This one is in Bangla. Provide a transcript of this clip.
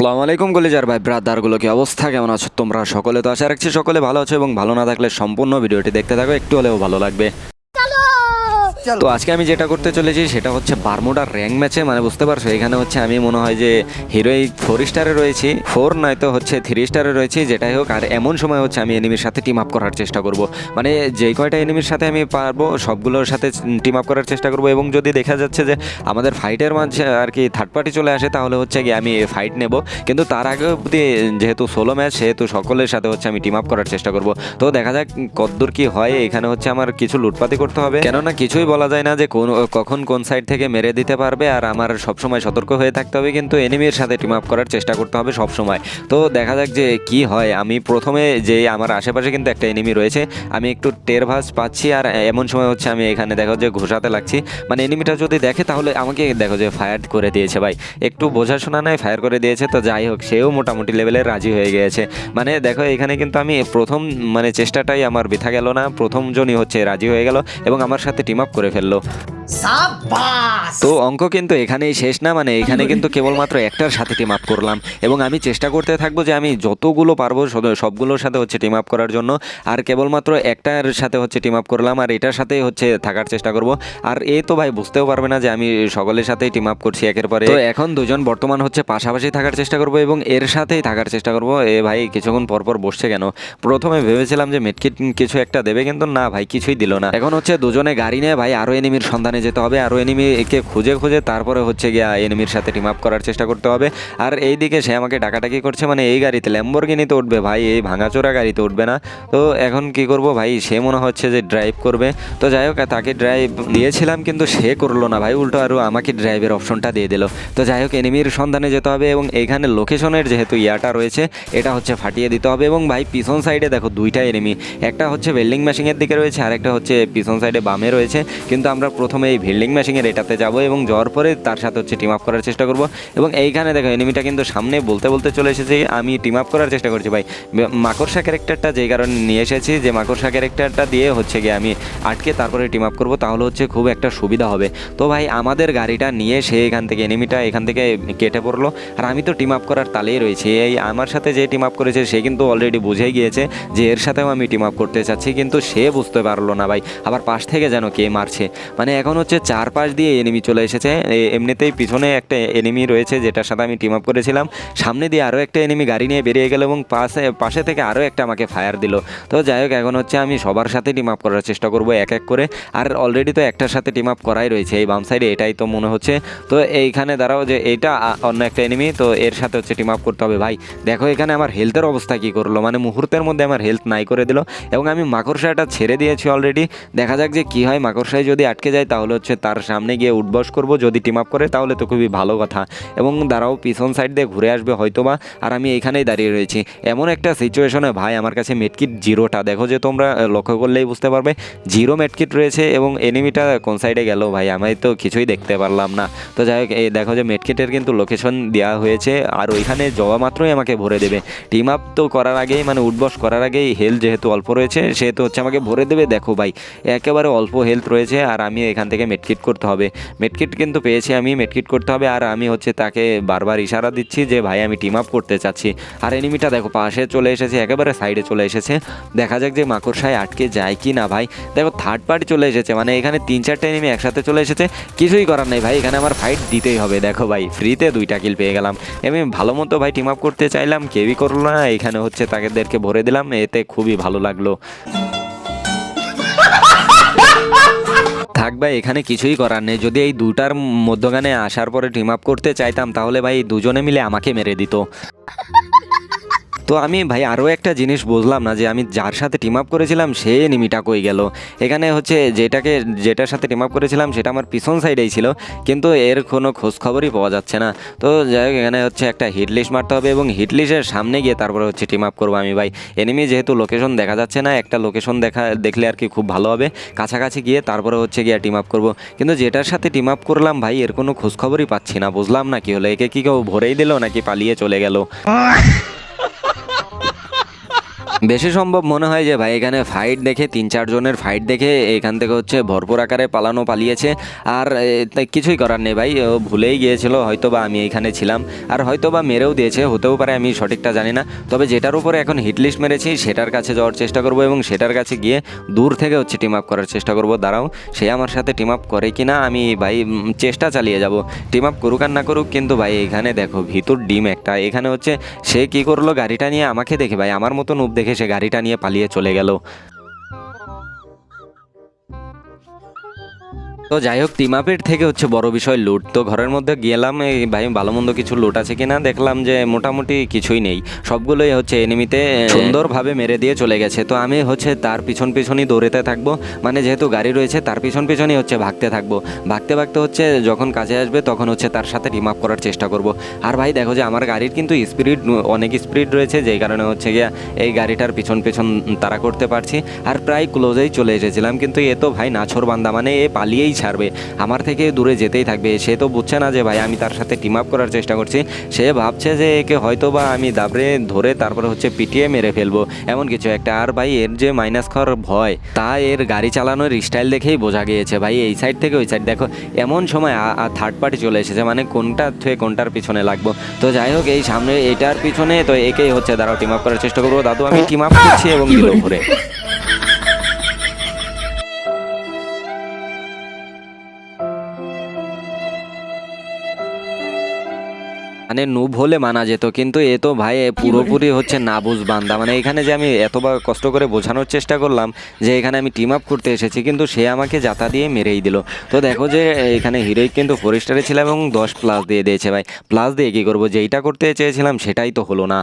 সালামু আলাইকুম কলেজার ভাই, ব্রাদারগুলো কি অবস্থা? কেমন আছো তোমরা? সকলে তো আশা রাখছি সকলে ভালো আছো এবং ভালো না থাকলে সম্পূর্ণ ভিডিওটি দেখতে থাকো, একটু হলেও ভালো লাগবে। তো আজকে আমি যেটা করতে চলেছি সেটা হচ্ছে বারমুডার র্যাঙ্ক ম্যাচে মানে বুঝতে পারছ, এখানে হচ্ছে আমি মনে হয় যে হিরোইক ফোর স্টারে রয়েছি। ফোর নয়তো হচ্ছে থ্রি স্টারে রয়েছি, যেটাই হোক, আর এমন সময় হচ্ছে আমি এনিমির সাথে টিম আপ করার চেষ্টা করব। মানে যেই কয়টা এনিমির সাথে আমি পারব, সবগুলোর সাথে টিম আপ করার চেষ্টা করব, এবং যদি দেখা যাচ্ছে যে আমাদের ফাইটের মাঝে আর কি থার্ড পার্টি চলে আসে, তাহলে হচ্ছে গিয়ে আমি ফাইট নেব। কিন্তু তার আগে অবধি, যেহেতু সোলো ম্যাচ সেহেতু সকলের সাথে হচ্ছে আমি টিম আপ করার চেষ্টা করব। তো দেখা যাক কদ্দূর কি হয়, এখানে হচ্ছে আমার কিছু লুটপাতি করতে হবে। কেননা কিছুই বলা যায় না যে কোন, কখন কোন সাইড থেকে মেরে দিতে পারবে আর আমার সবসময় সতর্ক হয়ে থাকতে হবে, কিন্তু এনিমির সাথে টিম আপ করার চেষ্টা করতে হবে সব সময় তো দেখা যাক যে কি হয়। আমি প্রথমে যে আমার আশেপাশে কিন্তু একটা এনিমি রয়েছে, আমি একটু টের ভাস পাচ্ছি আর এমন সময় হচ্ছে আমি এখানে দেখো যে ঘোষাতে লাগছি। মানে এনিমিটা যদি দেখে তাহলে আমাকে দেখো যে ফায়ার করে দিয়েছে ভাই। একটু বোঝাশোনা নাই ফায়ার করে দিয়েছে, তো যাই হোক, সেও মোটামুটি লেভেলে রাজি হয়ে গিয়েছে। মানে দেখো এখানে কিন্তু আমি প্রথম মানে চেষ্টাটাই আমার বৃথা গেল না, প্রথম জনই হচ্ছে রাজি হয়ে গেল এবং আমার সাথে টিম আপ করে ফেলল। তো অঙ্ক কিন্তু এখানেই শেষ না মানে এখানে কিন্তু কেবলমাত্র একটার সাথে টিম আপ করলাম। এবং আমি চেষ্টা করতে থাকব যে আমি যতগুলো পারব সবগুলোর সাথে হচ্ছে টিম আপ করার জন্য আর কেবলমাত্র একটার সাথে হচ্ছে টিম আপ করলাম আর এটার সাথে হচ্ছে থাকার চেষ্টা করব। আর এ তো ভাই বুঝতেও পারবে না যে আমি সকলের সাথেই টিম আপ করছি একের পরে তো এখন দুজন বর্তমান হচ্ছে পাশাপাশি থাকার চেষ্টা করব এবং এর সাথেই থাকার চেষ্টা করব। এ ভাই কিছুক্ষণ পর পর বসছে কেন? প্রথমে ভেবেছিলাম যে মেটকিট কিছু একটা দেবে কিন্তু না ভাই কিছুই দিল না। এখন হচ্ছে দুজনে গাড়ি নিয়ে ভাই আরও এনিমির সন্ধানে যেতে হবে। আরও এনিমিকে খুঁজে খুঁজে তারপরে হচ্ছে গিয়া এনিমির সাথে টিম আপ করার চেষ্টা করতে হবে। আর এই দিকে সে আমাকে ডাকাটাকি করছে মানে এই গাড়িতে ল্যাম্বরগিনিতে উঠবে ভাই, এই ভাঙাচোরা গাড়িতে উঠবে না। তো এখন কি করব ভাই, সে মনে হচ্ছে যে ড্রাইভ করবে। তো যাই হোক, তাকে ড্রাইভ দিয়েছিলাম, কিন্তু সে করল না ভাই, উল্টো আরও আমাকে ড্রাইভের অপশনটা দিয়ে দিল। তো যাই হোক, এনিমির সন্ধানে যেতে হবে এবং এইখানে লোকেশনের যেহেতু ইয়াটা রয়েছে, এটা হচ্ছে ফাটিয়ে দিতে হবে। এবং ভাই, পিছন সাইডে দেখো দুইটা এনিমি একটা হচ্ছে বিল্ডিং মেশিনের দিকে রয়েছে আর একটা হচ্ছে পিছন সাইডে বামে রয়েছে। কিন্তু আমরা প্রথমে এই ভিল্ডিং ম্যাশিংয়ের এটাতে যাব এবং যাওয়ার পরে তার সাথে হচ্ছে টিম আপ করার চেষ্টা করব। এবং এইখানে দেখো এনিমিটা কিন্তু সামনে বলতে বলতে চলে এসেছে। আমি টিম আপ করার চেষ্টা করছি ভাই। মাকড়সা ক্যারেক্টারটা যেই কারণে নিয়ে এসেছি, যে মাকড়সা ক্যারেক্টারটা দিয়ে হচ্ছে গিয়ে আমি আটকে তারপরে টিম আপ করব, তাহলে হচ্ছে খুব একটা সুবিধা হবে। তো ভাই, আমাদের গাড়িটা নিয়ে সে এখান থেকে এনিমিটা এখান থেকে কেটে পড়ল। আর আমি তো টিম আপ করার তালেই রয়েছি। এই আমার সাথে যে টিম আপ করেছে, সে কিন্তু অলরেডি বুঝেই গিয়েছে যে এর সাথেও আমি টিম আপ করতে চাচ্ছি, কিন্তু সে বুঝতে পারল না ভাই। আবার পাশ থেকে যেন কে মারছে মানে এখন হচ্ছে চার পাশ দিয়ে এনিমি চলে এসেছে। এমনিতেই পিছনে একটা এনিমি রয়েছে যেটার সাথে আমি টিম আপ করেছিলাম। সামনে দিয়ে আরও একটা এনিমি গাড়ি নিয়ে বেরিয়ে গেল এবং পাশে পাশে থেকে আরও একটা আমাকে ফায়ার দিল। তো যাই হোক, এখন হচ্ছে আমি সবার সাথে টিম আপ করার চেষ্টা করব এক এক করে। আর অলরেডি তো একটার সাথে টিম আপ করাই রয়েছে এই বাম সাইডে এটাই তো মনে হচ্ছে। তো এইখানে দাঁড়াও যে এটা অন্য একটা এনিমি তো এর সাথে হচ্ছে টিম আপ করতে হবে। ভাই, দেখো এখানে আমার হেলথের অবস্থা কী করল? মানে মুহূর্তের মধ্যে আমার হেলথ নাই করে দিল এবং আমি মাকড়সাটা ছেড়ে দিয়েছি অলরেডি দেখা যাক যে কী হয় মাকড়সায় যদি আটকে যায়, তাহলে হচ্ছে তার সামনে গিয়ে উঠবস করব। যদি টিম আপ করে, তাহলে তো খুবই ভালো কথা। এবং দাঁড়াও, পিছন সাইড দিয়ে ঘুরে আসবে হয়তোবা, আর আমি এইখানেই দাঁড়িয়ে রয়েছি। এমন একটা সিচুয়েশনে ভাই, আমার কাছে মেটকিট জিরোটা দেখো যে তোমরা লক্ষ্য করলেই বুঝতে পারবে জিরো মেটকিট রয়েছে এবং এনিমিটা কোন সাইডে গেল ভাই? আমি তো কিছুই দেখতে পারলাম না। তো যাই হোক দেখো যে মেটকিটের কিন্তু লোকেশন দেওয়া হয়েছে, আর ওইখানে যাওয়া মাত্রই আমাকে ভরে দেবে। টিম আপ তো করার আগেই মানে উঠবস করার আগেই হেলথ যেহেতু অল্প রয়েছে, সেহেতু হচ্ছে আমাকে ভরে দেবে। দেখো ভাই, একেবারে অল্প হেলথ রয়েছে। আর আমি এখান থেকে মেটকিট করতে হবে। মেটকিট কিন্তু পেয়েছি আমি মেটকিট করতে হবে আর আমি হচ্ছে তাকে বারবার ইশারা দিচ্ছি যে, ভাই, আমি টিম আপ করতে চাচ্ছি। আর এনিমিটা দেখো, পাশে চলে এসেছে, একেবারে সাইডে চলে এসেছে। দেখা যাক যে মাকড়সায় আটকে যায় কি না, ভাই। দেখো থার্ড পার্টি চলে এসেছে মানে এখানে তিন চারটে এনিমি একসাথে চলে এসেছে। কিছুই করার নেই, ভাই। এখানে আমার ফাইট দিতেই হবে। দেখো, ভাই ফ্রিতে দুইটা কিল পেয়ে গেলাম। আমি ভালো মতো, ভাই টিম আপ করতে চাইলাম, কেউই করল না। এখানে হচ্ছে তাদেরকে ভরে দিলাম, এতে খুবই ভালো লাগল। থাক ভাই, এখানে কিছুই করার নেই। যদি এই দুটার মধ্যখানে আসার পরে টিম আপ করতে চাইতাম, তাহলে ভাই দুজনে মিলে আমাকে মেরে দিত। তো আমি ভাই আরও একটা জিনিস বুঝলাম না যে আমি যার সাথে টিম আপ করেছিলাম, সে এনিমিটা কই গেল। এখানে হচ্ছে যেটাকে, যেটার সাথে টিম আপ করেছিলাম, সেটা আমার পিছন সাইডেই ছিল, কিন্তু এর কোনো খোঁজ খবরই পাওয়া যাচ্ছে না। তো যাই হোক, এখানে হচ্ছে একটা হিট মারতে হবে এবং হিট লিস্টের সামনে গিয়ে তারপরে হচ্ছে টিম আপ করব আমি ভাই। এনিমি যেহেতু লোকেশন দেখা যাচ্ছে না, একটা লোকেশন দেখা, দেখলে আর কি খুব ভালো হবে। কাছাকাছি গিয়ে তারপরে হচ্ছে গিয়ে টিম আপ করব। কিন্তু যেটার সাথে টিম আপ করলাম ভাই, এর কোনো খোঁজ খবরই পাচ্ছি না, বুঝলাম না কি হলো? একে কি কেউ ভরেই দিল নাকি পালিয়ে চলে গেল? বেশি সম্ভব মনে হয় যে ভাই এখানে ফাইট দেখে, তিন চারজনের ফাইট দেখে এখান থেকে হচ্ছে ভরপুর আকারে পালানো পালিয়েছে। আর কিছুই করার নেই ভাই। ও ভুলেই গিয়েছিল হয়তো বা আমি এখানে ছিলাম। আর হয়তো বা মেরেও দিয়েছে, হতেও পারে আমি সঠিকটা জানি না। তবে যেটার উপরে এখন হিট লিস্ট মেরেছি, সেটার কাছে যাওয়ার চেষ্টা করব এবং সেটার কাছে গিয়ে দূর থেকে হচ্ছে টিম আপ করার চেষ্টা করব। দাঁড়াও, সে আমার সাথে টিম আপ করে কি না আমি ভাই চেষ্টা চালিয়ে যাব। টিম আপ করুক আর না করুক, কিন্তু ভাই এখানে দেখো, ভিতর ডিম একটা। এখানে হচ্ছে সে কি করল, গাড়িটা নিয়ে আমাকে দেখে, ভাই আমার মতো নুব দেখে সে গাড়িটা নিয়ে পালিয়ে চলে গেল। তো যাই হোক টিমাপের থেকে হচ্ছে বড় বিষয় লুট তো ঘরের মধ্যে গেলাম এই ভাই ভালো মন্দ কিছু লুট আছে কিনা দেখলাম যে মোটামুটি কিছুই নেই। সবগুলোই হচ্ছে এনিমিতে সুন্দরভাবে মেরে দিয়ে চলে গেছে। তো আমি হচ্ছে তার পিছন পিছনই দৌড়েতে থাকব। মানে যেহেতু গাড়ি রয়েছে তার পিছন পিছনই হচ্ছে ভাগতে থাকব। ভাগতে ভাগতে হচ্ছে যখন কাছে আসবে তখন হচ্ছে তার সাথে টিম আপ করার চেষ্টা করব। আর ভাই দেখো যে আমার গাড়ির কিন্তু স্পিড অনেক স্পিড রয়েছে যেই কারণে হচ্ছে গিয়া এই গাড়িটার পিছন পিছন তারা করতে পারছি। আর প্রায় ক্লোজেই চলে এসেছিলাম কিন্তু এ তো ভাই নাছর বান্দা মানে এ পালিয়েই ছাড়বে। আমার থেকে দূরে যেতেই থাকবে। সে তো বুঝছে না যে ভাই আমি তার সাথে টিম আপ করার চেষ্টা করছি। সে ভাবছে যে একে হয়তো বা আমি দাবড়ে ধরে তারপরে হচ্ছে পিটিয়ে মেরে ফেলব। এমন কিছু একটা। আর ভাই এর যে মাইনাস খাওয়ার ভয় তা এর গাড়ি চালানোর স্টাইল দেখেই বোঝা গিয়েছে। ভাই এই সাইড থেকে ওই সাইড দেখো। এমন সময় থার্ড পার্টি চলে এসেছে। মানে কোনটা থেকে কোনটার পিছনে লাগবো। তো যাই হোক এই সামনে এটার পিছনে তো একেই হচ্ছে। দাঁড়াও টিম আপ করার চেষ্টা করব। দাদু আমি টিম আপ করছি এবং দিল ঘুরে। মানে নুব হলে মানা যেত, কিন্তু এ তো ভাই পুরোপুরি হচ্ছে না নাবুজ বান্দা। মানে এখানে যে আমি এতবার কষ্ট করে বোঝানোর চেষ্টা করলাম যে এখানে আমি টিম আপ করতে এসেছি, কিন্তু সে আমাকে যাতা দিয়ে মেরেই দিল। তো দেখো যে এখানে হিরোইক কিন্তু ফোর স্টারে ছিলাম এবং দশ প্লাস দিয়ে দিয়েছে ভাই। প্লাস দিয়ে কী করব? যেইটা করতে চেয়েছিলাম সেটাই তো হলো না।